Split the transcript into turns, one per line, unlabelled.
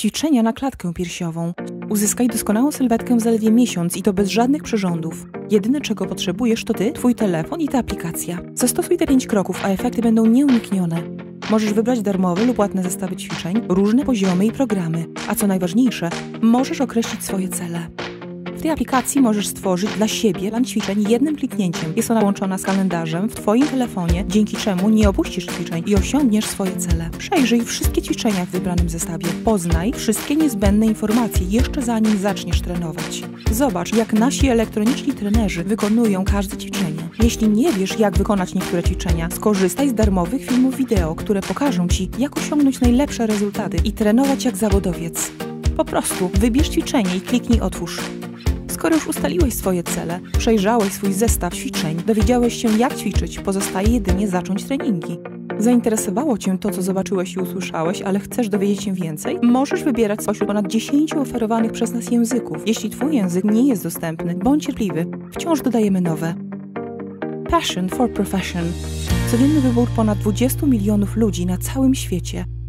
Ćwiczenia na klatkę piersiową. Uzyskaj doskonałą sylwetkę w zaledwie miesiąc i to bez żadnych przyrządów. Jedyne czego potrzebujesz to ty, twój telefon i ta aplikacja. Zastosuj te pięć kroków, a efekty będą nieuniknione. Możesz wybrać darmowe lub płatne zestawy ćwiczeń, różne poziomy i programy, a co najważniejsze, możesz określić swoje cele. Tej aplikacji możesz stworzyć dla siebie plan ćwiczeń jednym kliknięciem. Jest ona łączona z kalendarzem w Twoim telefonie, dzięki czemu nie opuścisz ćwiczeń i osiągniesz swoje cele. Przejrzyj wszystkie ćwiczenia w wybranym zestawie. Poznaj wszystkie niezbędne informacje jeszcze zanim zaczniesz trenować. Zobacz, jak nasi elektroniczni trenerzy wykonują każde ćwiczenie. Jeśli nie wiesz, jak wykonać niektóre ćwiczenia, skorzystaj z darmowych filmów wideo, które pokażą Ci, jak osiągnąć najlepsze rezultaty i trenować jak zawodowiec. Po prostu wybierz ćwiczenie i kliknij otwórz. Skoro już ustaliłeś swoje cele, przejrzałeś swój zestaw ćwiczeń, dowiedziałeś się jak ćwiczyć, pozostaje jedynie zacząć treningi. Zainteresowało Cię to, co zobaczyłeś i usłyszałeś, ale chcesz dowiedzieć się więcej? Możesz wybierać spośród ponad 10 oferowanych przez nas języków. Jeśli Twój język nie jest dostępny, bądź cierpliwy, wciąż dodajemy nowe. Passion for Profession. Codzienny wybór ponad 20 milionów ludzi na całym świecie –